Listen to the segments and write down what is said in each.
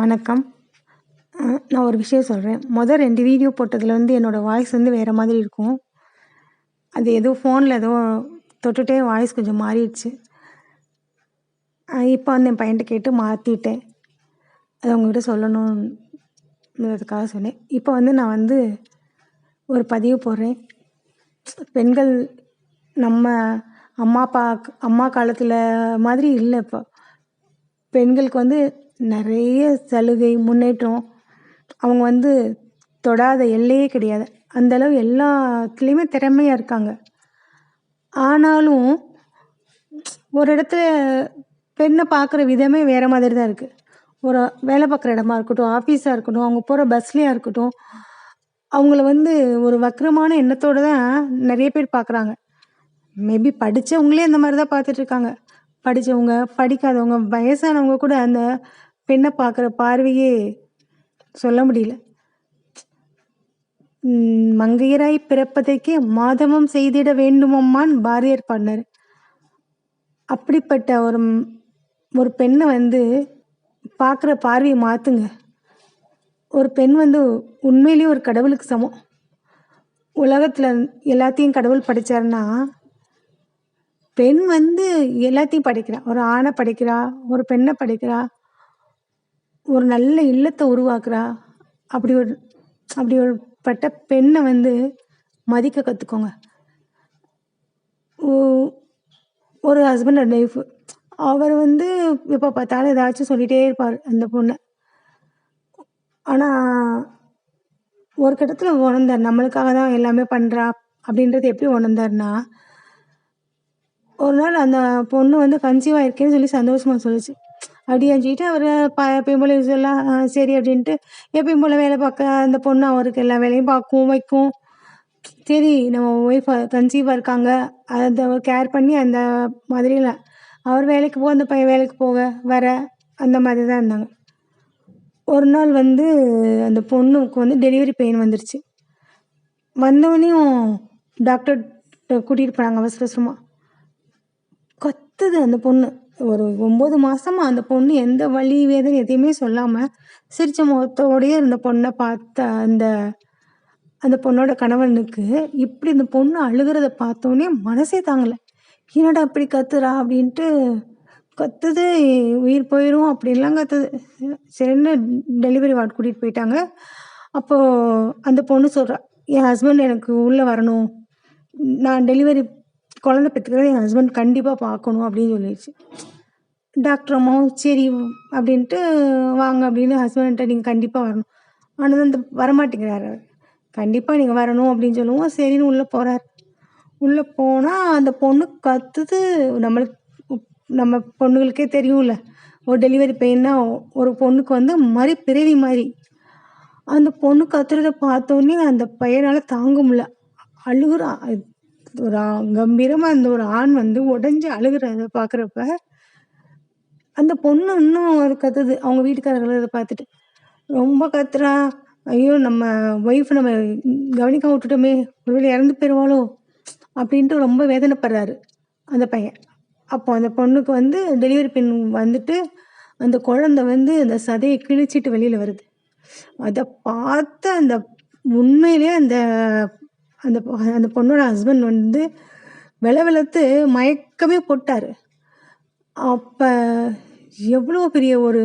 வணக்கம் நான் ஒரு விஷயம் சொல்கிறேன் மொதல் ரெண்டு வீடியோ போட்டதுலேருந்து வந்து என்னோட வாய்ஸ் வந்து வேறு மாதிரி இருக்கும். அது ஏதோ ஃபோனில் ஏதோ தொட்டுட்டே வாய்ஸ் கொஞ்சம் மாறிடுச்சு. இப்போ வந்து என் பையன்ட்ட கேட்டு மாற்றிட்டேன் அது அவங்ககிட்ட சொல்லணும்ன்றதுக்காக சொன்னேன். இப்போ வந்து நான் வந்து ஒரு பதிவு போடுறேன். பெண்கள் நம்ம அம்மா, அப்பா அம்மா காலத்தில் மாதிரி இல்லை இப்போ. பெண்களுக்கு வந்து நிறைய சலுகை, முன்னேற்றம். அவங்க வந்து தொடாத எல்லையே கிடையாது. அந்த அளவு திறமையாக இருக்காங்க. ஆனாலும் ஒரு இடத்துல பெண்ணை பார்க்குற விதமே வேறு மாதிரி தான் இருக்குது ஒரு வேலை பார்க்குற இடமா இருக்கட்டும், ஆஃபீஸாக இருக்கட்டும், அவங்க போகிற பஸ்லேயாக இருக்கட்டும், அவங்கள வந்து ஒரு வக்கரமான எண்ணத்தோடு தான் நிறைய பேர் பார்க்குறாங்க. மேபி படித்தவங்களே அந்த மாதிரி தான் பார்த்துட்ருக்காங்க படித்தவங்க படிக்காதவங்க, வயசானவங்க கூட அந்த பெண்ணை பார்க்குற பார்வையே சொல்ல முடியல. "மங்கையராய் பிறப்பதற்கே மாதவம் செய்திட வேண்டுமம்மான்னு" பாரதியார் பண்ணார் அப்படிப்பட்ட ஒரு ஒரு பெண்ணை வந்து பார்க்குற பார்வையை மாற்றுங்க ஒரு பெண் வந்து உண்மையிலேயே ஒரு கடவுளுக்கு சமம். உலகத்தில் எல்லாத்தையும் கடவுள் படைச்சாருன்னா, பெண் வந்து எல்லாத்தையும் படைக்கிறா. ஒரு ஆணை படைக்கிறா, ஒரு பெண்ணை படைக்கிறா. ஒரு நல்ல இல்லத்தை உருவாக்குறா. அப்படி ஒரு அப்படி ஒரு பட்ட பெண்ணை வந்து மதிக்க கற்றுக்கோங்க ஒரு ஹஸ்பண்ட் அண்ட் ஒய்ஃப். அவர் வந்து எப்போ பார்த்தாலும் ஏதாச்சும் சொல்லிகிட்டே இருப்பார் அந்த பொண்ணை ஆனால் ஒரு கட்டத்தில் உணர்ந்தார். நம்மளுக்காக தான் எல்லாமே பண்ணுறா அப்படின்றது எப்படி உணர்ந்தாருன்னா, ஒரு நாள் அந்த பொண்ணு வந்து கன்சீவ் ஆயிருக்கேன்னு சொல்லி சந்தோஷமாக சொல்லுச்சு. அப்படியான்னு சொல்லிட்டு அவர் ப எப்பயும் போல யூசுவலா சரி அப்படின்ட்டு எப்பயும் போல் வேலை பார்க்க அந்த பொண்ணு அவருக்கு எல்லா வேலையும் பார்க்கும், வைக்கும். சரி நம்ம ஒய்ஃப் கன்சீவாக இருக்காங்க. அத கேர் பண்ணி அந்த மாதிரிலாம் அவர் வேலைக்கு போக, அந்த பையன் வேலைக்கு போக, வர அந்த மாதிரி தான் இருந்தாங்க. ஒரு நாள் வந்து அந்த பொண்ணுக்கு வந்து டெலிவரி பெயின் வந்துருச்சு. வந்தோனயும் டாக்டர் கூட்டிகிட்டு போனாங்க அவசர அவசரமாக கத்துது அந்த பொண்ணு. ஒரு ஒம்பது மாசமா அந்த பொண்ணு எந்த வழி வேதனை எதையுமே சொல்லாம, சிரிச்ச முகத்தோடயே இருந்த பொண்ணை பார்த்த அந்த அந்த பொண்ணோட கணவனுக்கு இப்படி அந்த பொண்ணு அழுகிறத பார்த்தோன்னே மனசே தாங்கல. "என்னடா இப்படி கத்துறா?" அப்படின்ட்டு கத்துது, "உயிர் போயிடும் அப்படின்லாம் கத்துது. சரின்னு டெலிவரி வார்டு கூட்டிட்டு போயிட்டாங்க. அப்போ அந்த பொண்ணு சொல்றா, "என் ஹஸ்பண்ட் எனக்கு உள்ள வரணும். நான் டெலிவரி குழந்தை பெற்றுக்கிறத என் ஹஸ்பண்ட் கண்டிப்பாக பார்க்கணும்" அப்படின்னு சொல்லிடுச்சு டாக்டர் அம்மாவும் சரி அப்படின்ட்டு வாங்க அப்படின்னு ஹஸ்பண்ட்ட நீங்கள் கண்டிப்பாக வரணும். ஆனால் அந்த வரமாட்டேங்கிறாரு அவர் கண்டிப்பாக நீங்கள் வரணும் அப்படின்னு சொல்லுவோம் சரின்னு உள்ளே போகிறார் உள்ளே போனால் அந்த பொண்ணு கத்துது. நம்மளுக்கு நம்ம பொண்ணுகளுக்கே தெரியும்ல. ஒரு டெலிவரி பெயின்னா ஒரு பொண்ணுக்கு வந்து மாதிரி பிறவி மாதிரி அந்த பொண்ணு கத்துறத பார்த்தோன்னே அந்த பையனால் தாங்க முடியல. அழுகுறான். ஒரு கம்பீரமாக இருந்த ஒரு ஆண் வந்து உடஞ்சி அழுகிறத பார்க்குறப்ப, அந்த பொண்ணு இன்னும் அது கத்துது. அவங்க வீட்டுக்காரர்கள் அதை பார்த்துட்டு. ரொம்ப கத்துறா. "ஐயோ! நம்ம ஒய்ஃப் நம்ம கவனிக்காம விட்டுட்டோமே! ஒருவேளை இறந்து போயிடுவாளோ அப்படின்ட்டு ரொம்ப வேதனைப்படுறாரு அந்த பையன். அப்போ அந்த பொண்ணுக்கு வந்து டெலிவரி பெண் வந்துட்டு, அந்த குழந்தை வந்து அந்த சதையை கிழிச்சிட்டு வெளியில் வருது. அதை பார்த்த அந்த உண்மையிலேயே அந்த அந்த அந்த பொண்ணோட ஹஸ்பண்ட் வந்து வெலவெலத்து மயக்கமே போட்டார் அப்போ எவ்வளோ பெரிய ஒரு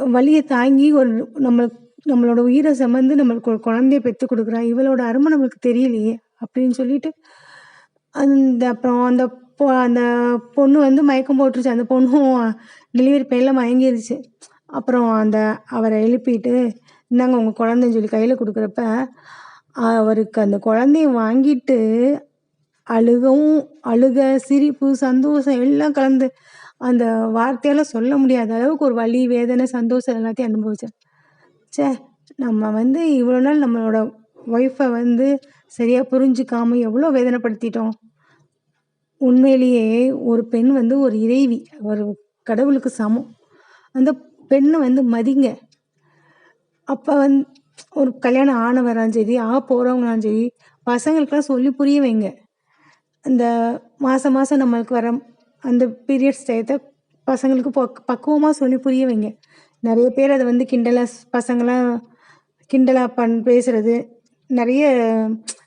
வழியை தாங்கி ஒரு நம்ம நம்மளோட உயிரை சுமந்து நம்மளுக்கு ஒரு குழந்தைய பெற்று கொடுக்குறா இவளோட அருமை நம்மளுக்கு தெரியலையே! அப்படின்னு சொல்லிட்டு, அந்த அப்புறம் அந்த பொ அந்த பொண்ணு வந்து மயக்கம் போட்டுருச்சு. அந்த பொண்ணும் டெலிவரி பெயின்ல மயங்கிருச்சு. அப்புறம் அந்த அவரை எழுப்பிட்டு, "இந்தாங்க உங்கள் குழந்தைன்னு" சொல்லி கையில் கொடுக்குறப்ப அவருக்கு அந்த குழந்தைய வாங்கிட்டு அழுகவும் அழுக, சிரிப்பு, சந்தோஷம் எல்லாம் கலந்து அந்த வார்த்தையால சொல்ல முடியாத அளவுக்கு ஒரு வலி, வேதனை, சந்தோஷம் எல்லாத்தையும் அனுபவிச்சேன் ச்சே! நம்ம வந்து இவ்வளோ நாள் நம்மளோட ஒய்ஃபை வந்து சரியாக புரிஞ்சுக்காம எவ்வளோ வேதனைப்படுத்திட்டோம். உண்மையிலேயே ஒரு பெண் வந்து ஒரு இறைவி. ஒரு கடவுளுக்கு சமம். அந்த பெண்ணை வந்து மதிங்க. அப்போ வந்து ஒரு கல்யாணம் ஆனவராலும் சரி, ஆ போறவங்களாலும் சரி, பசங்களுக்கெல்லாம் சொல்லி புரிய வைங்க. அந்த மாசம் மாசம் நம்மளுக்கு வர அந்த பீரியட்ஸ் டயத்த பசங்களுக்கு பக் பக்குவமா சொல்லி புரிய வைங்க. நிறைய பேர் அதை வந்து கிண்டலா பசங்களாம் கிண்டலா பண் பேசுறது நிறைய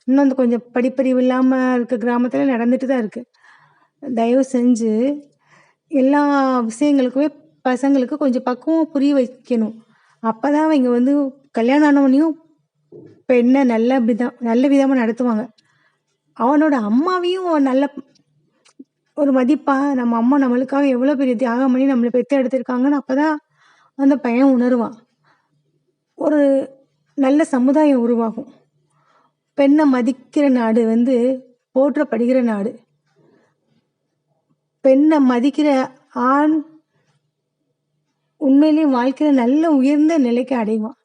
இன்னும் அந்த கொஞ்சம் படிப்பறிவு இல்லாமல் இருக்க கிராமத்தில் நடந்துட்டு தான் இருக்குது தயவு செஞ்சு எல்லா விஷயங்களுக்குமே பசங்களுக்கு கொஞ்சம் பக்குவம் புரிய வைக்கணும் அப்போ தான் அவங்க வந்து கல்யாணம் ஆனவனையும் பெண்ணை நல்ல விதம் நல்ல விதமாக நடத்துவாங்க. அவனோட அம்மாவையும் நல்ல ஒரு மதிப்பாக நம்ம அம்மா நம்மளுக்காக எவ்வளோ பெரிய தியாகம் பண்ணி நம்மளை பெற்று எடுத்திருக்காங்கன்னு அப்போ தான் அந்த பையன் உணருவான். ஒரு நல்ல சமுதாயம் உருவாகும். பெண்ணை மதிக்கிற நாடு வந்து போற்றப்படுகிற நாடு. பெண்ணை மதிக்கிற ஆண் உண்மையிலேயே வாழ்க்கையில் நல்ல உயர்ந்த நிலைக்கு அடைவான்.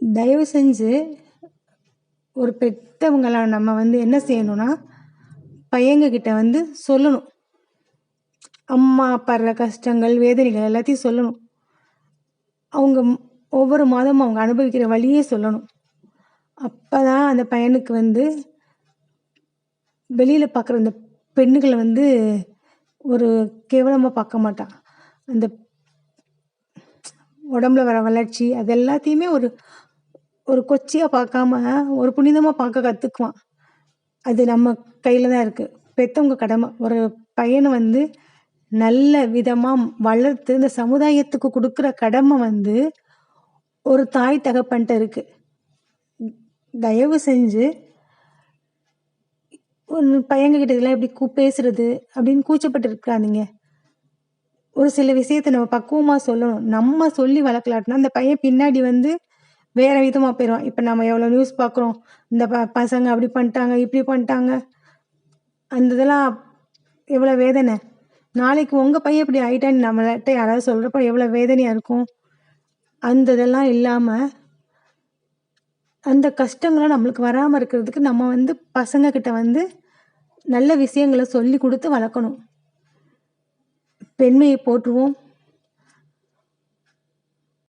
தயவு செஞ்சு ஒரு பெற்றவங்கள நம்ம வந்து என்ன செய்யணும்னா பையங்கக்கிட்ட வந்து சொல்லணும். அம்மா படுற கஷ்டங்கள் வேதனைகள் எல்லாத்தையும் சொல்லணும். அவங்க ஒவ்வொரு மாதமும் அவங்க அனுபவிக்கிற வழியே சொல்லணும். அப்போ தான் அந்த பையனுக்கு வந்து வெளியில் பார்க்குற அந்த பெண்ணுகளை வந்து ஒரு கேவலமாக பார்க்க மாட்டான். அந்த உடம்புல வர வளர்ச்சி அது எல்லாத்தையுமே ஒரு ஒரு கொச்சியாக பார்க்காம ஒரு புனிதமாக பார்க்க கற்றுக்குவான் அது நம்ம கையில் தான் இருக்குது பெற்றவங்க கடமை. ஒரு பையனை வந்து நல்ல விதமாக வளர்த்து இந்த சமுதாயத்துக்கு கொடுக்குற கடமை வந்து ஒரு தாய் தகப்பன்ட்ட இருக்குது தயவு செஞ்சு ஒரு பையங்க கிட்ட இதெல்லாம் எப்படி கூ பேசுறது அப்படின்னு கூச்சப்பட்டு இருக்காதீங்க ஒரு சில விஷயத்த நம்ம பக்குவமாக சொல்லணும். நம்ம சொல்லி வளர்க்கலாட்டினா அந்த பையன் பின்னாடி வந்து வேற விதமாக போயிடும் இப்போ நம்ம எவ்வளோ நியூஸ் பார்க்குறோம் இந்த ப பசங்க அப்படி பண்ணிட்டாங்க இப்படி பண்ணிட்டாங்க. அந்த இதெல்லாம் எவ்வளோ வேதனை. நாளைக்கு உங்கள் பையன் இப்படி ஆயிட்டான்னு நம்மள்ட்ட யாராவது சொல்கிறப்ப எவ்வளோ வேதனையாக இருக்கும். அந்த இதெல்லாம் இல்லாமல் அந்த கஷ்டங்களை நம்மளுக்கு வராமல் இருக்கிறதுக்கு நம்ம வந்து பசங்க கிட்ட வந்து நல்ல விஷயங்களை சொல்லி கொடுத்து வளர்க்கணும். பெண்மையை போற்றுவோம்.